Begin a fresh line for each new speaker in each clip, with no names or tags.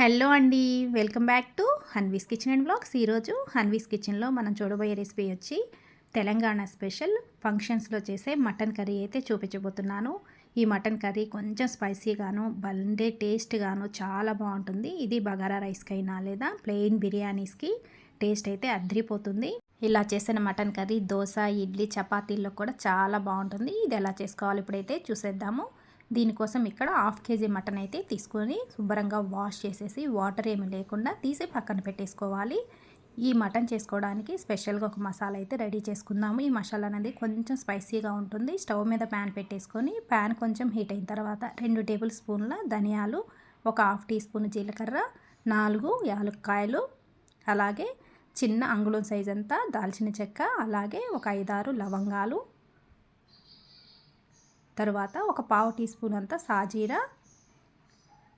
Hello అండి. Welcome back to Hanvi's kitchen and vlogs. ఈరోజు హన్వీస్ కిచెన్లో మనం చూడబోయే రెసిపీ వచ్చి తెలంగాణ స్పెషల్ ఫంక్షన్స్లో చేసే మటన్ కర్రీ అయితే చూపించబోతున్నాను. ఈ మటన్ కర్రీ కొంచెం స్పైసీగాను బండే టేస్ట్గాను చాలా బాగుంటుంది. ఇది బగారా రైస్కైనా లేదా ప్లెయిన్ బిర్యానీస్కి టేస్ట్ అయితే అద్రిపోతుంది. ఇలా చేసిన మటన్ కర్రీ దోశ ఇడ్లీ చపాతీల్లో కూడా చాలా బాగుంటుంది. ఇది ఎలా చేసుకోవాలి ఇప్పుడైతే చూసేద్దాము. దీనికోసం ఇక్కడ హాఫ్ కేజీ మటన్ అయితే తీసుకొని శుభ్రంగా వాష్ చేసేసి వాటర్ ఏమి లేకుండా తీసి పక్కన పెట్టేసుకోవాలి. ఈ మటన్ చేసుకోవడానికి స్పెషల్గా ఒక మసాలా అయితే రెడీ చేసుకుందాము. ఈ మసాలా అనేది కొంచెం స్పైసీగా ఉంటుంది. స్టవ్ మీద ప్యాన్ పెట్టేసుకొని ప్యాన్ కొంచెం హీట్ అయిన తర్వాత రెండు టేబుల్ స్పూన్ల ధనియాలు ఒక హాఫ్ టీ స్పూన్ జీలకర్ర నాలుగు యాలక్కాయలు అలాగే చిన్న అంగుళం సైజ్ అంతా దాల్చిన చెక్క అలాగే ఒక ఐదారు లవంగాలు తర్వాత ఒక పావు టీ స్పూన్ అంత సాజీరా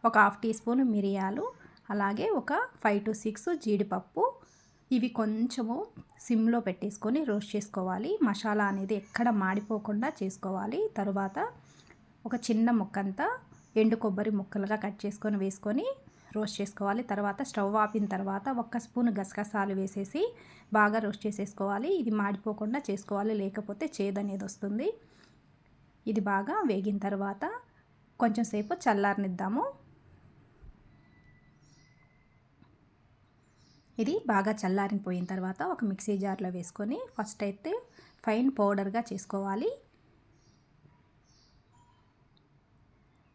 ఒక హాఫ్ టీ స్పూన్ మిరియాలు అలాగే ఒక ఫైవ్ టు సిక్స్ జీడిపప్పు. ఇవి కొంచెము సిమ్లో పెట్టేసుకొని రోస్ట్ చేసుకోవాలి. మసాలా అనేది ఎక్కడ మాడిపోకుండా చేసుకోవాలి. తరువాత ఒక చిన్న ముక్కంతా ఎండు కొబ్బరి ముక్కలుగా కట్ చేసుకొని వేసుకొని రోస్ట్ చేసుకోవాలి. తర్వాత స్టవ్ ఆపిన తర్వాత ఒక్క స్పూన్ గసగసాలు వేసేసి బాగా రోస్ట్ చేసేసుకోవాలి. ఇది మాడిపోకుండా చేసుకోవాలి. లేకపోతే చేదు అనేది వస్తుంది. ఇది బాగా వేగిన తర్వాత కొంచెం సేపు చల్లారనిద్దాము. ఇది బాగా చల్లారిపోయిన తర్వాత ఒక మిక్సీ జార్లో వేసుకొని ఫస్ట్ అయితే ఫైన్ పౌడర్గా చేసుకోవాలి.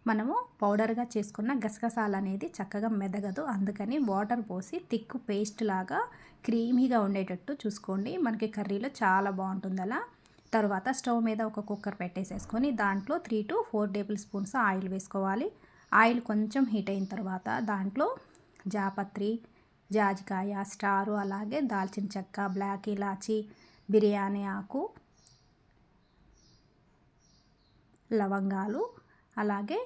మనము పౌడర్గా చేసుకున్న గసగసాలు అనేది చక్కగా మెదగదు. అందుకని వాటర్ పోసి థిక్ పేస్ట్ లాగా క్రీమీగా ఉండేటట్టు చూసుకోండి. మనకి కర్రీలో చాలా బాగుంటుంది అలా తర్వాత స్టవ్ మీద ఒక కుక్కర్ పెట్టేసేసుకొని దాంట్లో three to four tablespoons oil వేసుకోవాలి. ఆయిల్ కొంచెం హీట్ అయిన తర్వాత దాంట్లో జాపత్రి జాజికాయ స్టారు అలాగే దాల్చిన చెక్క బ్లాక్ ఇలాచి బిర్యానీ ఆకు లవంగాలు అలాగే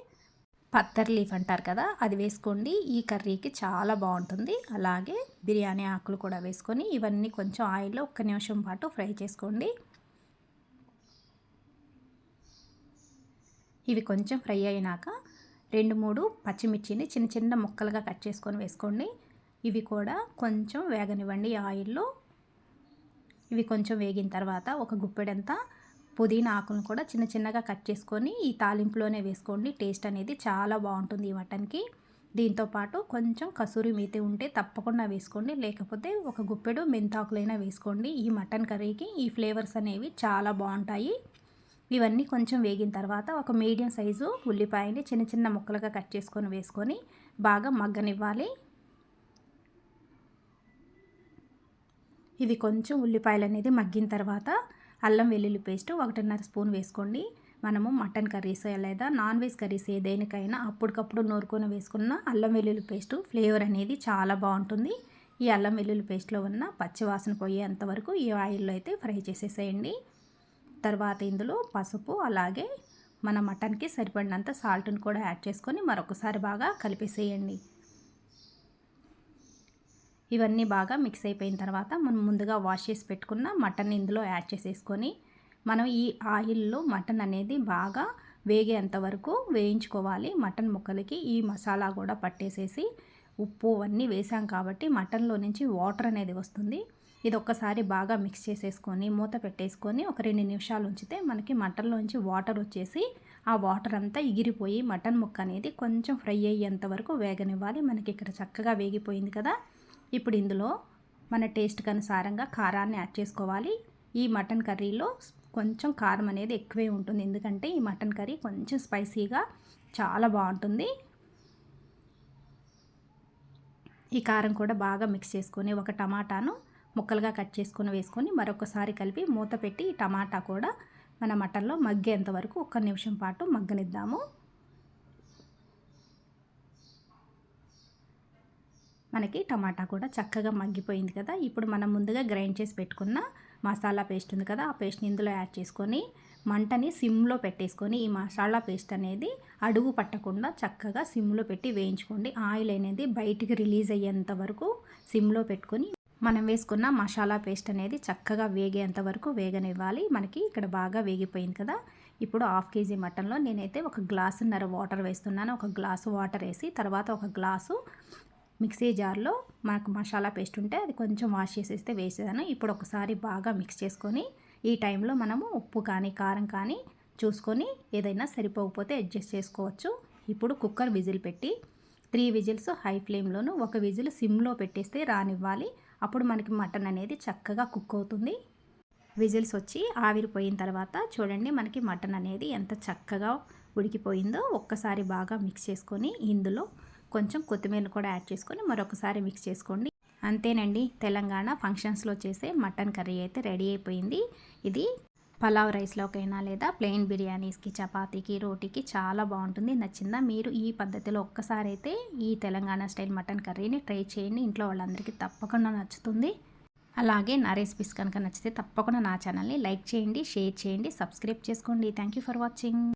పత్తర్ లీఫ్ అంటారు కదా అది వేసుకోండి. ఈ కర్రీకి చాలా బాగుంటుంది. అలాగే బిర్యానీ ఆకులు కూడా వేసుకొని ఇవన్నీ కొంచెం ఆయిల్లో ఒక్క నిమిషం పాటు ఫ్రై చేసుకోండి. ఇవి కొంచెం ఫ్రై అయినాక రెండు మూడు పచ్చిమిర్చిని చిన్న చిన్న ముక్కలుగా కట్ చేసుకొని వేసుకోండి. ఇవి కూడా కొంచెం వేగనివ్వండి ఆయిల్లో. ఇవి కొంచెం వేగిన తర్వాత ఒక గుప్పెడంతా పుదీనా ఆకులను కూడా చిన్న చిన్నగా కట్ చేసుకొని ఈ తాలింపులోనే వేసుకోండి. టేస్ట్ అనేది చాలా బాగుంటుంది ఈ మటన్కి. దీంతోపాటు కొంచెం కసూరి మేతి ఉంటే తప్పకుండా వేసుకోండి. లేకపోతే ఒక గుప్పెడు మెంతాకులైనా వేసుకోండి. ఈ మటన్ కర్రీకి ఈ ఫ్లేవర్స్ అనేవి చాలా బాగుంటాయి. ఇవన్నీ కొంచెం వేగిన తర్వాత ఒక మీడియం సైజు ఉల్లిపాయని చిన్న చిన్న ముక్కలుగా కట్ చేసుకొని వేసుకొని బాగా మగ్గనివ్వాలి. ఇది కొంచెం ఉల్లిపాయలు అనేది మగ్గిన తర్వాత అల్లం వెల్లుల్లి పేస్ట్ ఒకటిన్నర స్పూన్ వేసుకోండి. మనము మటన్ కర్రీస్ లేదా నాన్ వెజ్ కర్రీస్ ఏదైనాకైనా అప్పటికప్పుడు నూరుకొని వేసుకున్న అల్లం వెల్లుల్లి పేస్ట్ ఫ్లేవర్ అనేది చాలా బాగుంటుంది. ఈ అల్లం వెల్లుల్లి పేస్ట్లో ఉన్న పచ్చివాసన పోయేంత వరకు ఈ ఆయిల్లో అయితే ఫ్రై చేసేసేయండి. తర్వాత ఇందులో పసుపు అలాగే మన మటన్కి సరిపడినంత సాల్ట్ని కూడా యాడ్ చేసుకొని మరొకసారి బాగా కలిపేసేయండి. ఇవన్నీ బాగా మిక్స్ అయిపోయిన తర్వాత మనం ముందుగా వాష్ చేసి పెట్టుకున్న మటన్ ఇందులో యాడ్ చేసేసుకొని మనం ఈ ఆయిల్లో మటన్ అనేది బాగా వేగేంత వరకు వేయించుకోవాలి. మటన్ ముక్కలకి ఈ మసాలా కూడా పట్టేసేసి ఉప్పు అన్నీ వేసాం కాబట్టి మటన్లో నుంచి వాటర్ అనేది వస్తుంది. ఇది ఒక్కసారి బాగా మిక్స్ చేసేసుకొని మూత పెట్టేసుకొని ఒక రెండు నిమిషాలు ఉంచితే మనకి మటన్లోంచి వాటర్ వచ్చేసి ఆ వాటర్ అంతా ఎగిరిపోయి మటన్ ముక్క అనేది కొంచెం ఫ్రై అయ్యేంత వరకు వేగనివ్వాలి. మనకి ఇక్కడ చక్కగా వేగిపోయింది కదా. ఇప్పుడు ఇందులో మన టేస్ట్కి అనుసారంగా కారాన్ని యాడ్ చేసుకోవాలి. ఈ మటన్ కర్రీలో కొంచెం కారం అనేది ఎక్కువే ఉంటుంది. ఎందుకంటే ఈ మటన్ కర్రీ కొంచెం స్పైసీగా చాలా బాగుంటుంది. ఈ కారం కూడా బాగా మిక్స్ చేసుకొని ఒక టమాటాను ముక్కలుగా కట్ చేసుకొని వేసుకొని మరొకసారి కలిపి మూత పెట్టి టమాటా కూడా మన మటన్లో మగ్గేంత వరకు ఒక్క నిమిషం పాటు మగ్గనిద్దాము. మనకి టమాటా కూడా చక్కగా మగ్గిపోయింది కదా. ఇప్పుడు మనం ముందుగా గ్రైండ్ చేసి పెట్టుకున్న మసాలా పేస్ట్ ఉంది కదా ఆ పేస్ట్ని ఇందులో యాడ్ చేసుకొని మంటని సిమ్లో పెట్టేసుకొని ఈ మసాలా పేస్ట్ అనేది అడుగు పట్టకుండా చక్కగా సిమ్లో పెట్టి వేయించుకోండి. ఆయిల్ అనేది బయటికి రిలీజ్ అయ్యేంత వరకు సిమ్లో పెట్టుకొని మనం వేసుకున్న మసాలా పేస్ట్ అనేది చక్కగా వేగేంత వరకు వేగనివ్వాలి. మనకి ఇక్కడ బాగా వేగిపోయింది కదా. ఇప్పుడు హాఫ్ కేజీ మటన్లో నేనైతే ఒక గ్లాసున్నర వాటర్ వేస్తున్నాను. ఒక గ్లాసు వాటర్ వేసి తర్వాత ఒక గ్లాసు మిక్సీ జార్లో మనకు మసాలా పేస్ట్ ఉంటే అది కొంచెం వాష్ చేసేస్తే వేసేదాను ఇప్పుడు ఒకసారి బాగా మిక్స్ చేసుకొని ఈ టైంలో మనము ఉప్పు కానీ కారం కానీ చూసుకొని ఏదైనా సరిపోకపోతే అడ్జస్ట్ చేసుకోవచ్చు. ఇప్పుడు కుక్కర్ విజిల్ పెట్టి త్రీ విజిల్స్ హై ఫ్లేమ్లోను ఒక విజిల్ సిమ్లో పెట్టేస్తే రానివ్వాలి. అప్పుడు మనకి మటన్ అనేది చక్కగా కుక్ అవుతుంది. విజిల్స్ వచ్చి ఆవిరిపోయిన తర్వాత చూడండి మనకి మటన్ అనేది ఎంత చక్కగా ఉడికిపోయిందో. ఒక్కసారి బాగా మిక్స్ చేసుకొని ఇందులో కొంచెం కొత్తిమీర కూడా యాడ్ చేసుకొని మరొకసారి మిక్స్ చేసుకోండి. అంతేనండి తెలంగాణ ఫంక్షన్స్లో చేసే మటన్ కర్రీ అయితే రెడీ అయిపోయింది. ఇది పలావ్ రైస్లోకైనా లేదా ప్లెయిన్ బిర్యానీస్కి చపాతీకి రోటీకి చాలా బాగుంటుంది. నచ్చిందా? మీరు ఈ పద్ధతిలో ఒక్కసారి అయితే ఈ తెలంగాణ స్టైల్ మటన్ కర్రీని ట్రై చేయండి. ఇంట్లో వాళ్ళందరికీ తప్పకుండా నచ్చుతుంది. అలాగే నా రెసిపీస్ కనుక నచ్చితే తప్పకుండా నా ఛానల్ని లైక్ చేయండి షేర్ చేయండి సబ్స్క్రైబ్ చేసుకోండి. Thank you for watching.